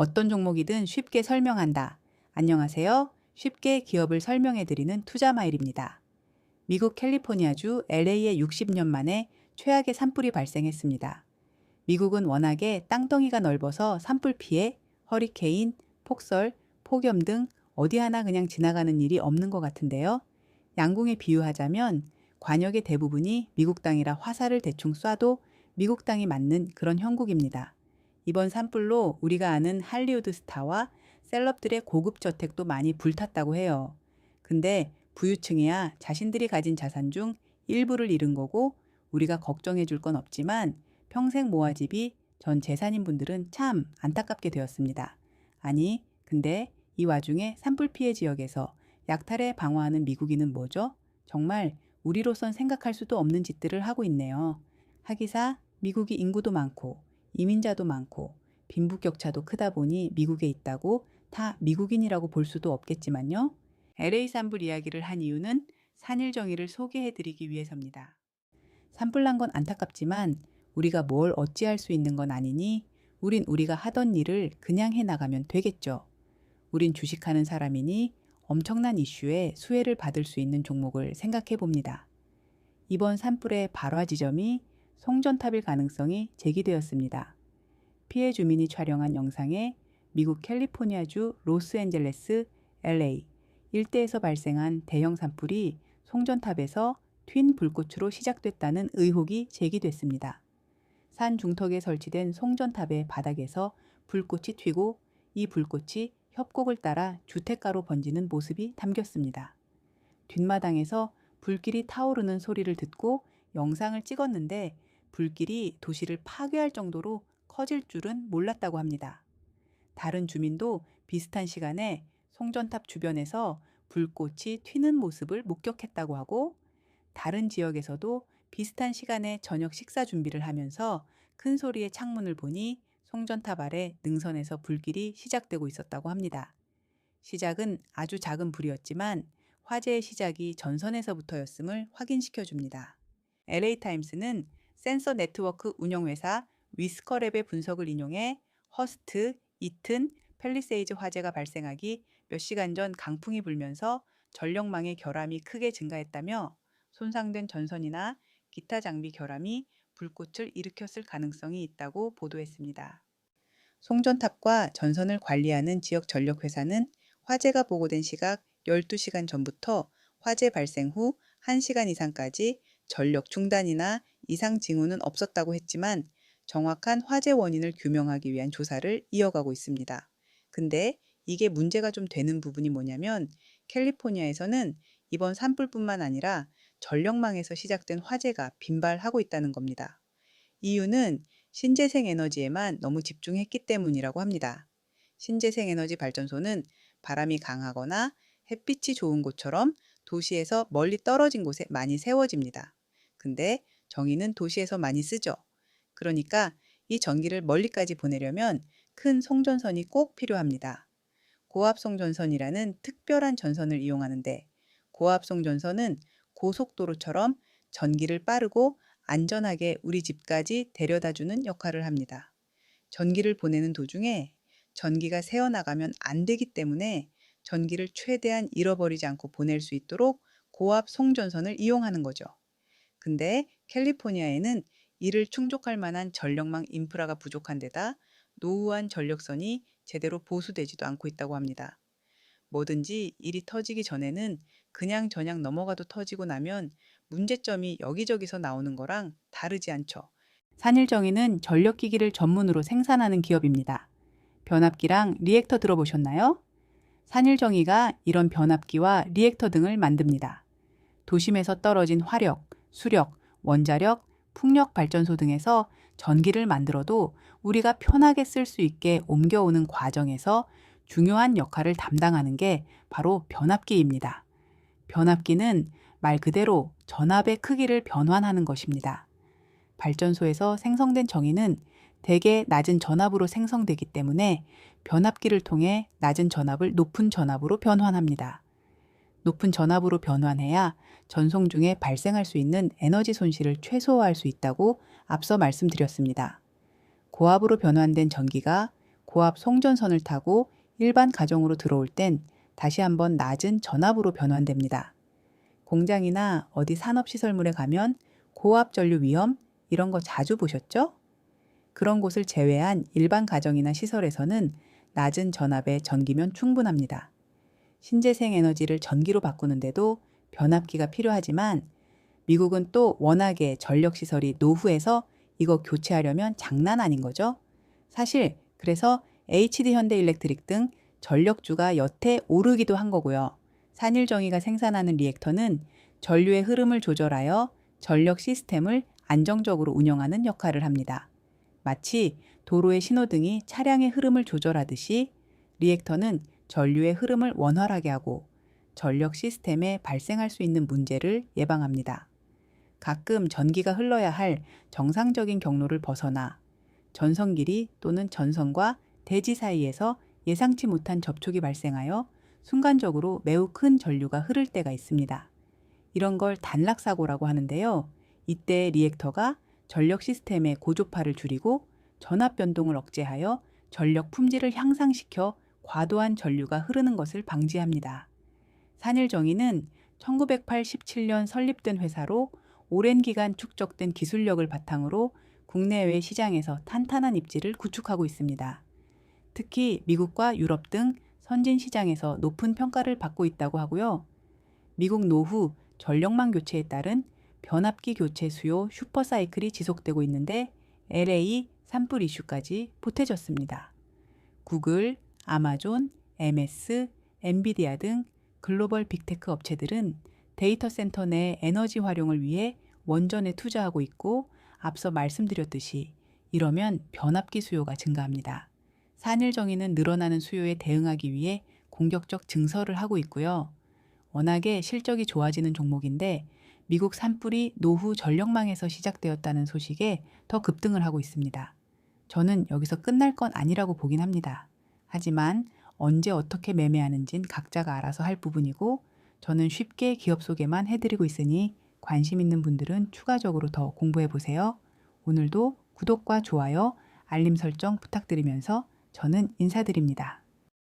어떤 종목이든 쉽게 설명한다. 안녕하세요. 쉽게 기업을 설명해 드리는 투자마일입니다. 미국 캘리포니아주 LA에 60년 만에 최악의 산불이 발생했습니다. 미국은 워낙에 땅덩이가 넓어서 산불 피해, 허리케인, 폭설, 폭염 등 어디 하나 그냥 지나가는 일이 없는 것 같은데요. 양궁에 비유하자면 관역의 대부분이 미국 땅이라 화살을 대충 쏴도 미국 땅이 맞는 그런 형국입니다. 이번 산불로 우리가 아는 할리우드 스타와 셀럽들의 고급 저택도 많이 불탔다고 해요. 근데 부유층이야 자신들이 가진 자산 중 일부를 잃은 거고 우리가 걱정해 줄 건 없지만 평생 모아집이 전 재산인 분들은 참 안타깝게 되었습니다. 아니, 근데 이 와중에 산불 피해 지역에서 약탈에 방어하는 미국인은 뭐죠? 정말 우리로선 생각할 수도 없는 짓들을 하고 있네요. 하기사 미국이 인구도 많고 이민자도 많고 빈부격차도 크다 보니 미국에 있다고 다 미국인이라고 볼 수도 없겠지만요. LA 산불 이야기를 한 이유는 산일 정의를 소개해 드리기 위해서입니다. 산불 난 건 안타깝지만 우리가 뭘 어찌할 수 있는 건 아니니 우린 우리가 하던 일을 그냥 해 나가면 되겠죠. 우린 주식하는 사람이니 엄청난 이슈에 수혜를 받을 수 있는 종목을 생각해 봅니다. 이번 산불의 발화 지점이 송전탑일 가능성이 제기되었습니다. 피해 주민이 촬영한 영상에 미국 캘리포니아주 로스앤젤레스, LA 일대에서 발생한 대형 산불이 송전탑에서 튄 불꽃으로 시작됐다는 의혹이 제기됐습니다. 산 중턱에 설치된 송전탑의 바닥에서 불꽃이 튀고 이 불꽃이 협곡을 따라 주택가로 번지는 모습이 담겼습니다. 뒷마당에서 불길이 타오르는 소리를 듣고 영상을 찍었는데 불길이 도시를 파괴할 정도로 커질 줄은 몰랐다고 합니다. 다른 주민도 비슷한 시간에 송전탑 주변에서 불꽃이 튀는 모습을 목격했다고 하고 다른 지역에서도 비슷한 시간에 저녁 식사 준비를 하면서 큰 소리의 창문을 보니 송전탑 아래 능선에서 불길이 시작되고 있었다고 합니다. 시작은 아주 작은 불이었지만 화재의 시작이 전선에서부터였음을 확인시켜 줍니다. LA타임스는 센서 네트워크 운영회사 위스커랩의 분석을 인용해 허스트, 이튼, 펠리세이즈 화재가 발생하기 몇 시간 전 강풍이 불면서 전력망의 결함이 크게 증가했다며 손상된 전선이나 기타 장비 결함이 불꽃을 일으켰을 가능성이 있다고 보도했습니다. 송전탑과 전선을 관리하는 지역 전력회사는 화재가 보고된 시각 12시간 전부터 화재 발생 후 1시간 이상까지 전력 중단이나 이상 징후는 없었다고 했지만 정확한 화재 원인을 규명하기 위한 조사를 이어가고 있습니다. 근데 이게 문제가 좀 되는 부분이 뭐냐면 캘리포니아에서는 이번 산불뿐만 아니라 전력망에서 시작된 화재가 빈발하고 있다는 겁니다. 이유는 신재생 에너지에만 너무 집중했기 때문이라고 합니다. 신재생 에너지 발전소는 바람이 강하거나 햇빛이 좋은 곳처럼 도시에서 멀리 떨어진 곳에 많이 세워집니다. 근데 전기는 도시에서 많이 쓰죠. 그러니까 이 전기를 멀리까지 보내려면 큰 송전선이 꼭 필요합니다. 고압 송전선이라는 특별한 전선을 이용하는데 고압 송전선은 고속도로처럼 전기를 빠르고 안전하게 우리 집까지 데려다 주는 역할을 합니다. 전기를 보내는 도중에 전기가 새어나가면 안 되기 때문에 전기를 최대한 잃어버리지 않고 보낼 수 있도록 고압 송전선을 이용하는 거죠. 근데 캘리포니아에는 이를 충족할 만한 전력망 인프라가 부족한 데다 노후한 전력선이 제대로 보수되지도 않고 있다고 합니다. 뭐든지 일이 터지기 전에는 그냥 저냥 넘어가도 터지고 나면 문제점이 여기저기서 나오는 거랑 다르지 않죠. 산일정의는 전력기기를 전문으로 생산하는 기업입니다. 변압기랑 리액터 들어보셨나요? 산일정의가 이런 변압기와 리액터 등을 만듭니다. 도심에서 떨어진 화력, 수력, 원자력, 풍력 발전소 등에서 전기를 만들어도 우리가 편하게 쓸 수 있게 옮겨오는 과정에서 중요한 역할을 담당하는 게 바로 변압기입니다. 변압기는 말 그대로 전압의 크기를 변환하는 것입니다. 발전소에서 생성된 정의는 대개 낮은 전압으로 생성되기 때문에 변압기를 통해 낮은 전압을 높은 전압으로 변환합니다. 높은 전압으로 변환해야 전송 중에 발생할 수 있는 에너지 손실을 최소화할 수 있다고 앞서 말씀드렸습니다. 고압으로 변환된 전기가 고압 송전선을 타고 일반 가정으로 들어올 땐 다시 한번 낮은 전압으로 변환됩니다. 공장이나 어디 산업시설물에 가면 고압 전류 위험 이런 거 자주 보셨죠? 그런 곳을 제외한 일반 가정이나 시설에서는 낮은 전압의 전기면 충분합니다. 신재생 에너지를 전기로 바꾸는데도 변압기가 필요하지만 미국은 또 워낙에 전력 시설이 노후해서 이거 교체하려면 장난 아닌 거죠. 사실 그래서 HD 현대 일렉트릭 등 전력주가 여태 오르기도 한 거고요. 산일정의가 생산하는 리액터는 전류의 흐름을 조절하여 전력 시스템을 안정적으로 운영하는 역할을 합니다. 마치 도로의 신호등이 차량의 흐름을 조절하듯이 리액터는 전류의 흐름을 원활하게 하고 전력 시스템에 발생할 수 있는 문제를 예방합니다. 가끔 전기가 흘러야 할 정상적인 경로를 벗어나 전선 길이 또는 전선과 대지 사이에서 예상치 못한 접촉이 발생하여 순간적으로 매우 큰 전류가 흐를 때가 있습니다. 이런 걸 단락사고라고 하는데요. 이때 리액터가 전력 시스템의 고조파를 줄이고 전압 변동을 억제하여 전력 품질을 향상시켜 과도한 전류가 흐르는 것을 방지합니다. 산일정의는 1987년 설립된 회사로 오랜 기간 축적된 기술력을 바탕으로 국내외 시장에서 탄탄한 입지를 구축하고 있습니다. 특히 미국과 유럽 등 선진 시장에서 높은 평가를 받고 있다고 하고요. 미국 노후 전력망 교체에 따른 변압기 교체 수요 슈퍼사이클이 지속되고 있는데 LA 산불 이슈까지 보태졌습니다. 구글, 아마존, MS, 엔비디아 등 글로벌 빅테크 업체들은 데이터 센터 내 에너지 활용을 위해 원전에 투자하고 있고 앞서 말씀드렸듯이 이러면 변압기 수요가 증가합니다. 산일정의는 늘어나는 수요에 대응하기 위해 공격적 증설을 하고 있고요. 워낙에 실적이 좋아지는 종목인데 미국 산불이 노후 전력망에서 시작되었다는 소식에 더 급등을 하고 있습니다. 저는 여기서 끝날 건 아니라고 보긴 합니다. 하지만 언제 어떻게 매매하는진 각자가 알아서 할 부분이고 저는 쉽게 기업 소개만 해드리고 있으니 관심 있는 분들은 추가적으로 더 공부해 보세요. 오늘도 구독과 좋아요, 알림 설정 부탁드리면서 저는 인사드립니다.